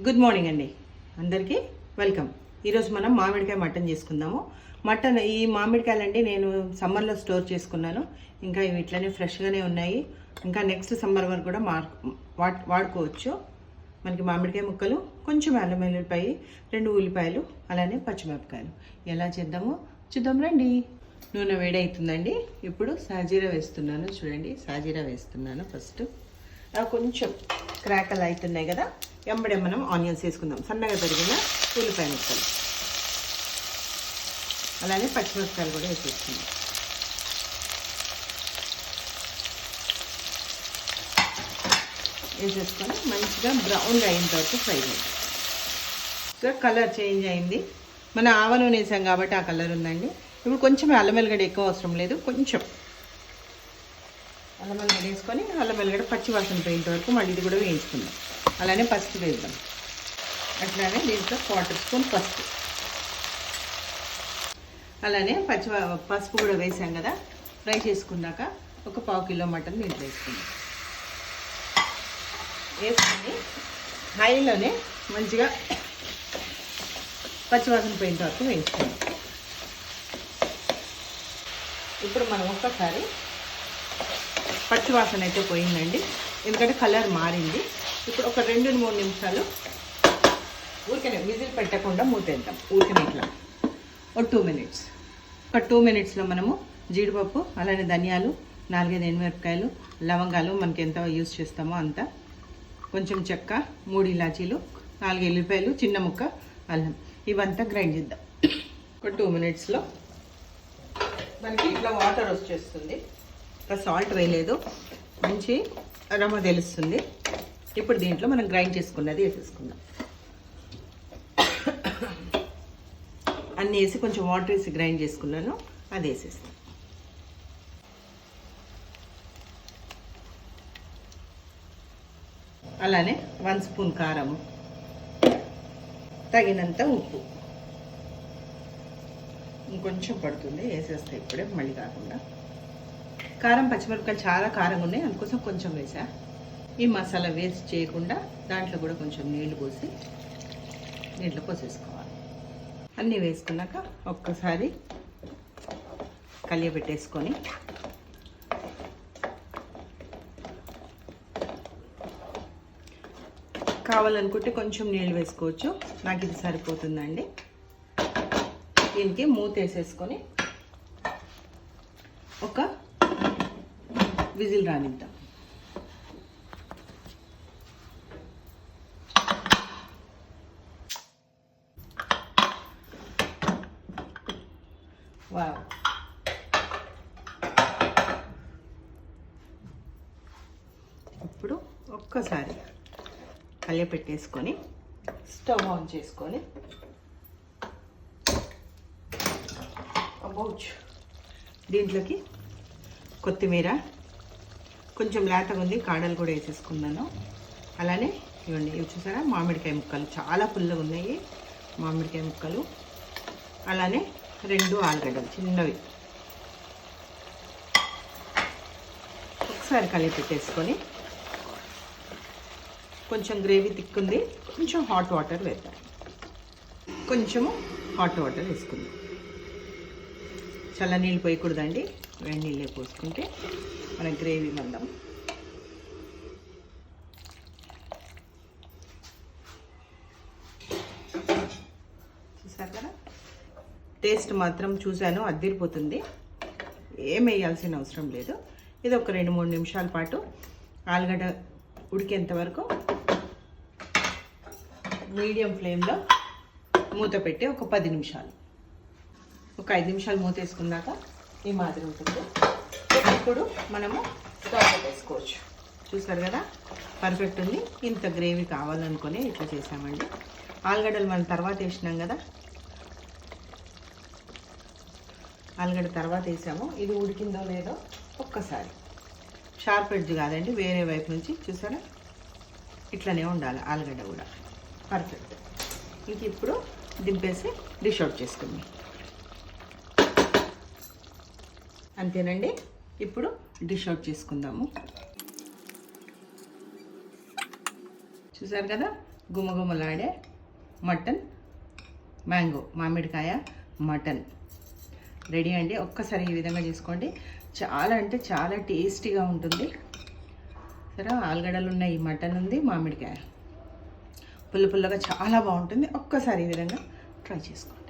Good morning అండి. అందరికీ welcome ఈరోజు మనం మామిడికాయ మటన్ చేసుకుందాము. మటన్ ఈ మామిడికాయలండి నేను సమ్మర్లో స్టోర్ చేసుకున్నాను. ఇంకా ఇవి ఇట్లనే ఫ్రెష్గానే ఉన్నాయి. ఇంకా నెక్స్ట్ సమ్మర్ వరకు కూడా మా వాడుకోవచ్చు. మనకి మామిడికాయ ముక్కలు కొంచెం అల్లం వెల్లుల్లిపాయ రెండు ఉల్లిపాయలు అలానే పచ్చిమిరపకాయలు. ఎలా చేద్దామో చూద్దాం రండి. నూనె వేడవుతుందండి ఇప్పుడు సాజీరా వేస్తున్నాను. చూడండి సాజీరా వేస్తున్నాను ఫస్ట్ కొంచెం క్రాకలు అవుతున్నాయి కదా. వెంబడి మనం ఆనియన్స్ వేసుకుందాం. సన్నగా తరిగిన ఉల్లిపాయ ముక్కలు. అలానే పచ్చిమిరపకాయలు కూడా వేసేసుకుందాం. వేసేసుకొని మంచిగా బ్రౌన్గా అయిన తర్వాత ఫ్రై చేయాలి సో కలర్ చేంజ్ అయింది. మన ఆవ నూనె వేసాం కాబట్టి ఆ కలర్ ఉందండి. ఇప్పుడు కొంచెం అల్లం వెల్లిగడ్డ ఎక్కువ అవసరం లేదు. కొంచెం. అల్లం వెల్లిగడ్డ వేసుకొని అల్లం వెల్లిగడ్డ పచ్చి వాసన పోయేంత వరకు మళ్ళీ ఇది కూడా వేయించుకుందాం. అలానే పసుపు వేద్దాం. అట్లానే దీంట్లో క్వార్టర్ స్పూన్ పసుపు. అలానే పచ్చి పసుపు కూడా వేసాం కదా ఫ్రై చేసుకున్నాక ఒక పావు కిలో మటన్ దీంట్లో వేసుకుందాం. వేసుకొని హైలోనే మంచిగా పచ్చివాసన పోయిన వరకు వేయించుకుందాం. ఇప్పుడు మనం ఒక్కసారి పచ్చివాసన అయితే పోయిందండి. ఎందుకంటే కలర్ మారింది. ఇప్పుడు ఒక రెండు మూడు నిమిషాలు ఊరికనే విజిల్ పెట్టకుండా మూతేద్దాం. ఊరికనే ఇట్లా. ఒక టూ మినిట్స్ ఒక టూ మినిట్స్లో మనము జీడిపప్పు అలానే ధనియాలు నాలుగైదు ఎండుమిరపకాయలు లవంగాలు మనకి ఎంత యూజ్ చేస్తామో అంత. కొంచెం చెక్క మూడు ఇలాచీలు నాలుగు ఎల్లిపాయలు చిన్న ముక్క అల్లం. ఇవంతా గ్రైండ్ చేద్దాం. ఒక టూ మినిట్స్లో మనకి ఇట్లా వాటర్ వచ్చేస్తుంది. ఇంకా సాల్ట్ వేయలేదు. మంచి రమ తెలుస్తుంది. ఇప్పుడు దీంట్లో మనం గ్రైండ్ చేసుకున్నది వేసేసుకుందాం. అన్నీ వేసి కొంచెం వాటర్ వేసి గ్రైండ్ చేసుకున్నాను. అది వేసేస్తాను అలానే వన్ స్పూన్ కారము తగినంత ఉప్పు. ఇంకొంచెం పడుతుంది. వేసేస్తే ఇప్పుడే మళ్ళీ కాకుండా. కారం పచ్చిమిరపకాయలు చాలా కారంగా ఉన్నాయి. అందుకోసం కొంచెం వేసా. ఈ మసాలా వేస్ట్ చేయకుండా దాంట్లో కూడా కొంచెం నీళ్ళు పోసి నీళ్ళు పోసేసుకోవాలి. అన్నీ వేసుకున్నాక ఒక్కసారి కలియబెట్టేసుకొని కావాలనుకుంటే కొంచెం నీళ్ళు వేసుకోవచ్చు. నాకు ఇది సరిపోతుందండి. దీనికి మూత వేసేసుకొని ఒక విజిల్ రానిద్దాం. వావ్. ఇప్పుడు ఒక్కసారి కలియపెట్టేసుకొని స్టవ్ ఆన్ చేసుకొని అబౌచ్ దీంట్లోకి కొత్తిమీర కొంచెం లేతగా ఉంది కాడలు కూడా వేసేసుకున్నాను. అలానే ఇవ్వండి ఇవి చూసారా? మామిడికాయ ముక్కలు. చాలా పుల్లగా ఉన్నాయి మామిడికాయ ముక్కలు. అలానే రెండు ఆలుగడ్డలు చిన్నవి. ఒకసారి కలిపి పెట్టేసుకొని కొంచెం గ్రేవీ తిక్కుంది కొంచెం హాట్ వాటర్ వేద్దాం. కొంచెము హాట్ వాటర్ వేసుకుందాం. చల్ల నీళ్ళు పోయకూడదండి. వేడి నీళ్ళే పోసుకుంటే మన గ్రేవీ మందం చూసారు కదా? టేస్ట్ మాత్రం చూశాను అద్దరిపోతుంది ఏం వేయాల్సిన అవసరం లేదు. ఇది ఒక రెండు మూడు నిమిషాల పాటు ఆలుగడ్డ ఉడికేంత వరకు మీడియం ఫ్లేమ్లో మూత పెట్టి ఒక పది నిమిషాలు. ఒక ఐదు నిమిషాలు మూత వేసుకున్నాక ఈ మాదిరి ఉంటుంది. ఇప్పుడు మనము స్టవ్ వేసుకోవచ్చు. చూసారు కదా? పర్ఫెక్ట్ ఉంది. ఇంత గ్రేవీ కావాలనుకుని ఇట్లా చేసామండి. ఆలుగడ్డలు మనం తర్వాత వేసినాం కదా? ఆలుగడ్డ తర్వాత వేసాము. ఇది ఉడికిందో లేదో ఒక్కసారి. షార్ప్ ఎడ్జ్ కాదండి వేరే వైపు నుంచి చూసారా? ఇట్లనే ఉండాలి ఆలుగడ్డ కూడా. పర్ఫెక్ట్ ఇంక ఇప్పుడు దింపేసి డిష్ అవుట్ చేసుకుందాం. అంతేనండి. ఇప్పుడు డిష్ అవుట్ చేసుకుందాము. చూసారు కదా? గుమగుమలాడే మటన్ మ్యాంగో మామిడికాయ మటన్. రెడీ అండి? ఒక్కసారి ఈ విధంగా చేసుకోండి. చాలా అంటే చాలా టేస్టీగా ఉంటుంది. సరే ఆలుగడ్డలు ఉన్నాయి మటన్ ఉంది మామిడికాయ. పుల్ల పుల్లగా చాలా బాగుంటుంది. ఒక్కసారి ఈ విధంగా ట్రై చేసుకోండి.